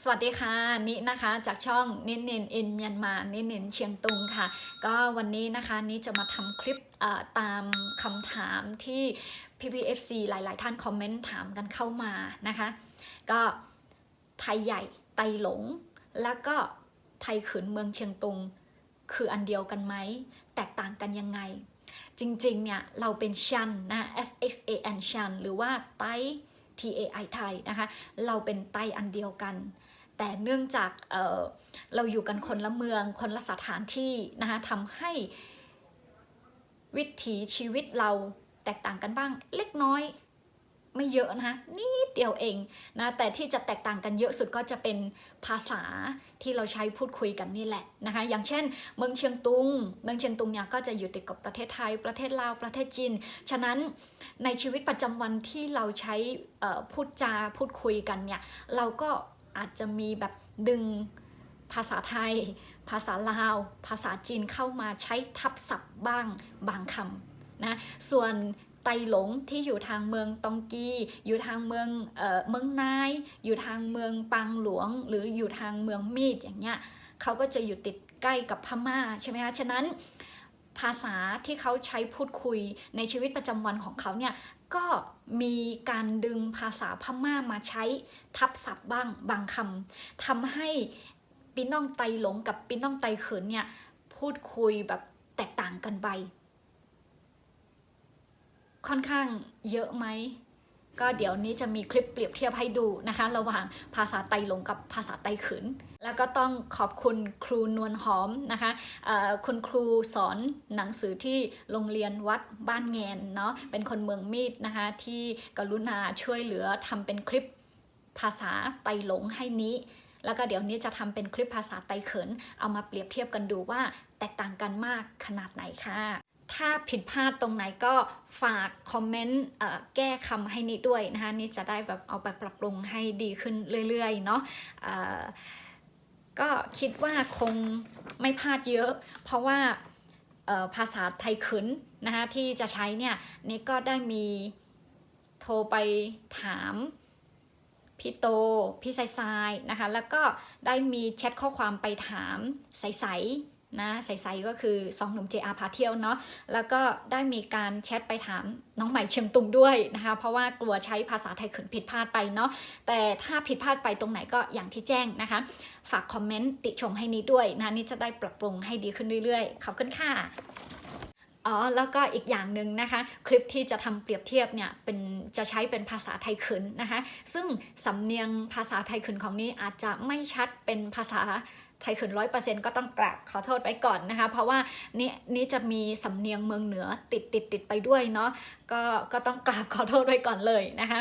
สวัสดีค่ะนินะคะจากช่องนินนินอินเมียนมานินนินเชียงตุงค่ะ ก็วันนี้นะคะนิจะมาทำคลิปตามคำถามที่ PPFC หลาย ๆ ท่านคอมเมนต์ถามกันเข้ามานะคะ ก็ไทยใหญ่ไตหลง แล้วก็ไทยขืนเมืองเชียงตุง คืออันเดียวกันไหม แตกต่างกันยังไง จริง ๆ เนี่ย เราเป็นชันนะ S X A N ชันหรือว่าไต T A I ไทยนะคะ เราเป็นไตอันเดียวกัน แต่เนื่องจากเเราอยู่กันคนละเมือง คนละสถานที่นะคะทำให้วิถีชีวิตเราแตกต่างกันบ้างเล็กน้อยไม่เยอะนะคะนิดเดียวเองนะแต่ที่จะแตกต่างกันเยอะสุดก็จะเป็นภาษาที่เราใช้พูดคุยกันนี่แหละนะคะอย่างเช่น เมืองเชียงตุง เมืองเชียงตุงเนี่ยก็จะอยู่ติดกับประเทศไทย ประเทศลาวประเทศจีนฉะนั้นในชีวิตประจำวันที่เราใช้พูดจาพูดคุยกันเนี่ยเราก็ อาจจะมีแบบดึงภาษาไทย ภาษาลาว ภาษาจีนเข้ามาใช้ทับศัพท์บ้างบางคำนะ ส่วนไตหลงที่อยู่ทางเมืองตองกี อยู่ทางเมืองเอ่อเมืองนาย อยู่ทางเมืองปางหลวง หรืออยู่ทางเมืองมีดอย่างเงี้ยเขาก็จะอยู่ติดใกล้กับพม่าใช่ไหมคะ ฉะนั้น ภาษาที่เขาใช้พูดคุยในชีวิตประจำวันของเขาเนี่ยก็มีการดึงภาษาพม่ามาใช้ทับศัพท์บ้างบางคำทำให้ปีน้องไตหลงกับปีน้องไตเขินเนี่ยพูดคุยแบบแตกต่างกันไป ค่อนข้างเยอะไหม ก็เดี๋ยวนี้จะมีคลิปเปรียบเทียบให้ดูนะคะ ระหว่างภาษาไตหลงกับภาษาไตขืน แล้วก็ต้องขอบคุณครูนวลหอมนะคะคุณครูสอนหนังสือที่โรงเรียนวัดบ้านแงนเนาะเป็นคนเมืองมีดนะคะ ที่กรุณาช่วยเหลือทำเป็นคลิปภาษาไตหลงให้นี้ แล้วก็เดี๋ยวนี้จะทำเป็นคลิปภาษาไตเขิน เอามาเปรียบเทียบกันดูว่าแตกต่างกันมากขนาดไหนค่ะ ถ้าผิดพลาดตรงไหนก็ฝากคอมเมนต์แก้คำให้นิดด้วยนะคะนี่จะได้แบบเอาไปปรับปรุงให้ดีขึ้นเรื่อยๆเนาะก็คิดว่าคงไม่พลาดเยอะ เพราะว่าภาษาไทยขืนนะคะที่จะใช้เนี่ยนี่ก็ได้มีโทรไปถามพี่โต พี่ไซไซนะคะ แล้วก็ได้มีแชทข้อความไปถามใสๆ นะใสๆก็คือสองหนุ่ม JR พาเที่ยวเนาะแล้วก็ได้มีการแชทไปถามน้องใหม่เชียงตุงด้วยนะคะ เพราะว่ากลัวใช้ภาษาไทยเขินผิดพลาดไปเนาะแต่ถ้าผิดพลาดไปตรงไหนก็อย่างที่แจ้งนะคะ ฝากคอมเมนต์ติชมให้นี้ด้วยนะนี่จะได้ปรับปรุงให้ดีขึ้นเรื่อยๆ ขอบคุณค่ะ อ๋อแล้วก็อีกอย่างหนึ่งนะคะ คลิปที่จะทำเปรียบเทียบเนี่ยเป็นจะใช้เป็นภาษาไทยขืนนะคะ ซึ่งสำเนียงภาษาไทยขืนของนี้อาจจะไม่ชัดเป็นภาษาไทยขืนร้อยเปอร์เซ็นต์ก็ต้องกราบขอโทษไว้ก่อนนะคะ เพราะว่านี่นี่จะมีสำเนียงเมืองเหนือติดติดติดไปด้วยเนาะก็ก็ต้องกราบขอโทษไว้ก่อนเลยนะคะ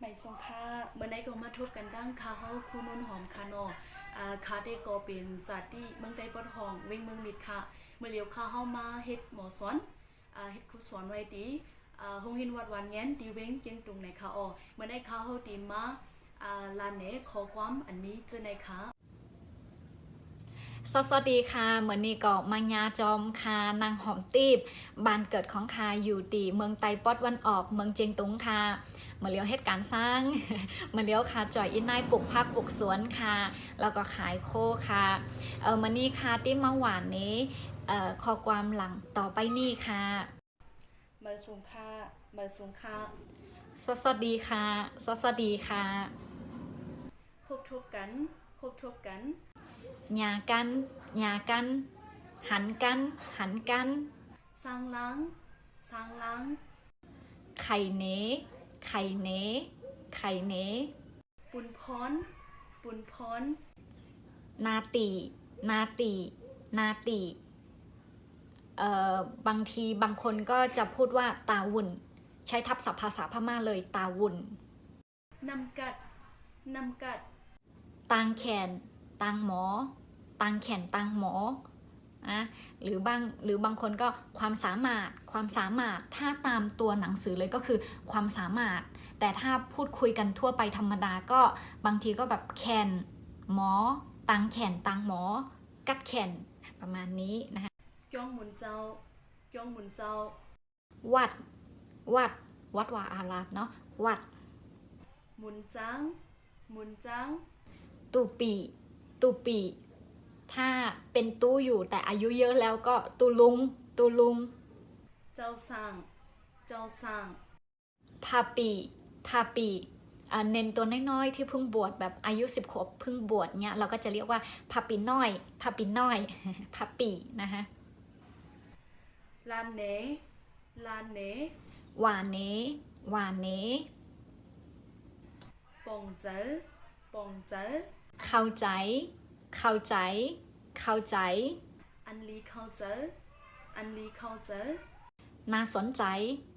ไม่ทรงค่าเมื่อไหนก็มาทุบกันดั้งคาเฮาคูนุนหอมคานอ่าคาเดโกเป็นจัดที่เมืองใดบดห้องเวงเมืองมิดค่ะ เมื่อเลียวคาเฮามาเฮ็ดหมอสอนเฮ็ดครูสอนไว้ดีอ่าโรงเรียนวัดวันแงนดีเวงเจียงตุงในคาออเมื่อไหนคาเฮาดีมาลานเนขอความอันนี้เจอในคาสวัสดีค่ะเหมือนนี้ก็มายาจอมคานางหอมตีบบ้านเกิดของคาอยู่ตีเมืองไตปอดวันออกเมืองเจียงตุงค่ะมาเลี้ยวเหตุการสร้างมาเลี้ยวค่ะจ่อยอินนายปลูกผักปลูกสวนค่ะ แล้วก็ขายโคค่ะเออมันนี่ค่ะที่มาหวานนี้ ข้อความหลังต่อไปนี่ค่ะเมื่อทรงค่าเมื่อทรงค่าสวัสดีค่ะสวัสดีค่ะพบทุบกันพบทุบกันหยากันหยากัน หันกัน หันกันสร้างล้างสร้างล้างไข่เนไข่เนไข่เนปุนพรปุนพรนาตินาตินาติเอ่อ บางทีบางคนก็จะพูดว่าตาวุ่น ใช้ทับศัพท์ภาษาพม่าเลยตาวุ่นนำกัดนำกัดตางแขนตางหมอตางแขนตางหมอนะหรือบางหรือบางคนก็ความสามารถความสามารถถ้าตามตัวหนังสือเลยก็คือความสามารถ แต่ถ้าพูดคุยกันทั่วไปธรรมดาก็บางทีก็แบบแขนหมอตางแขนตางหมอ กัดแขนประมาณนี้นะคะ จ้องหมุนเจ้า จ้องหมุนเจ้า วัด วัด วัดวาอารามเนาะ วัด หมุนจังมุนจัง ตูปี ตูปี ถ้าเป็นตู้อยู่แต่อายุเยอะแล้วก็ตูลุง ตูลุง เจ้าสั่ง เจ้าสั่งพาปี พาปีอ่าเน้นตัวน้อยๆ ที่เพิ่งบวชแบบอายุสิบขวบเพิ่งบวชเนี้ยเราก็จะเรียกว่าพาปีน้อยพาปีน้อยพาปีนะคะ ลานเนลานเนหวานเนหวานเนปองเจอปองเจอเข้าใจ เข้าใจ เข้าใจ อันลีเข้าเจออันลีเข้าเจอน่าสนใจ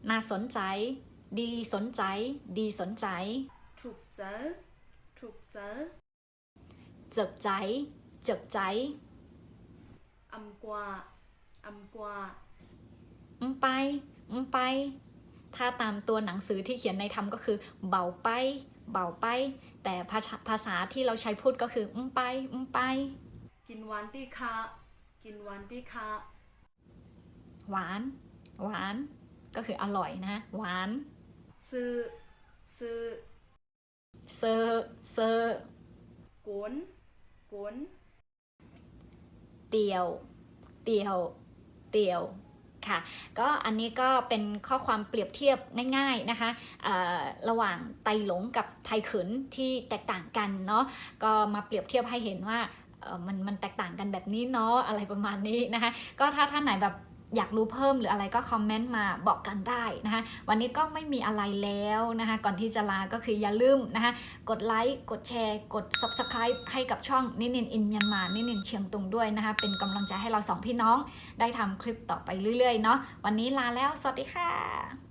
น่าสนใจ ดีสนใจ ดีสนใจ ถูกเจอถูกเจอเจิกใจ เจิกใจอำกว่า อำกว่าอืมไปอืมไป ถ้าตามตัวหนังสือที่เขียนในธรรมก็คือ เบาไป เบาไป แต่ภาษาภาษาที่เราใช้พูดก็คืออืมไปอืมไป กินหวานที่คะกินหวานที่คะหวาน หวาน ก็คืออร่อยนะ หวาน ซื้อ ซื้อ เซอร์เซอร์กวนกวนเตียว เตียว เตียวค่ะก็อันนี้ก็เป็นข้อความเปรียบเทียบง่ายๆนะคะระหว่างไตหลงกับไทขืนที่แตกต่างกันเนาะก็มาเปรียบเทียบให้เห็นว่ามันมันแตกต่างกันแบบนี้เนาะอะไรประมาณนี้นะคะก็ถ้าท่านไหนแบบ อยากรู้เพิ่มหรืออะไรก็คอมเมนต์มาบอกกันได้นะคะวันนี้ก็ไม่มีอะไรแล้วนะคะก่อนที่จะลาก็คืออย่าลืมนะคะกดไลค์กดแชร์ กด Subscribe ให้กับช่องนินินอินเมียนมานินินเชียงตุงด้วยนะคะเป็นกำลังใจให้เราสองพี่น้องได้ทำคลิปต่อไปเรื่อยๆเนาะวันนี้ลาแล้ว สวัสดีค่ะ